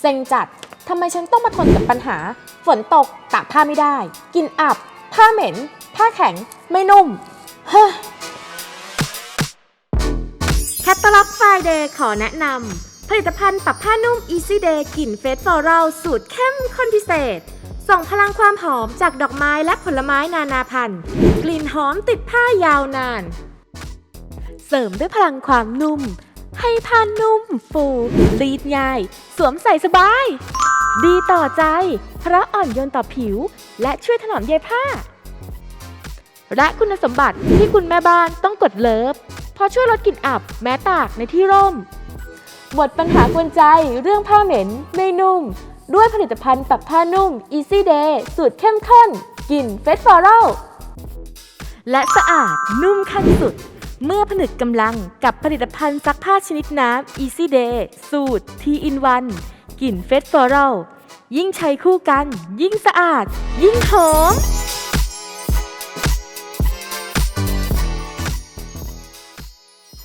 เซ็งจัดทำไมฉันต้องมาทนกับปัญหา ฝนตกตากผ้าไม่ได้ กินอับ ผ้าเหม็น ผ้าแข็ง ไม่นุ่ม เฮ้แคตตาล็อกไฟเดย์ขอแนะนำผลิตภัณฑ์ปรับผ้านุ่ม Easy Day กลิ่นเฟสฟอรัลสูตรเข้มข้นพิเศษ ส่งพลังความหอมจากดอกไม้และผลไม้นานาพันธุ์ กลิ่นหอมติดผ้ายาวนาน เสริมด้วยพลังความนุ่ม ให้ผ้านุ่ม ฟูรีดง่าย สวมใส่สบาย ดีต่อใจ เพราะอ่อนโยนต่อผิว และช่วยถนอมใยผ้า และคุณสมบัติที่คุณแม่บ้านต้องกดเลิฟเพราะช่วยลดกลิ่นอับแม้ตากในที่ร่ม หมดปัญหากวนใจเรื่องผ้าเหม็นไม่นุ่ม ด้วยผลิตภัณฑ์ปรับผ้านุ่ม Easy Day สูตรเข้มข้นกลิ่นเฟสฟอรัลและสะอาดนุ่มขั้นสุด เมื่อผนึกกำลังกับผลิตภัณฑ์ซักผ้าชนิดน้ำ Easy Day สูตร T in 1กลิ่นเฟสฟอรัลยิ่งใช้คู่กัน ยิ่งสะอาด ยิ่งหอม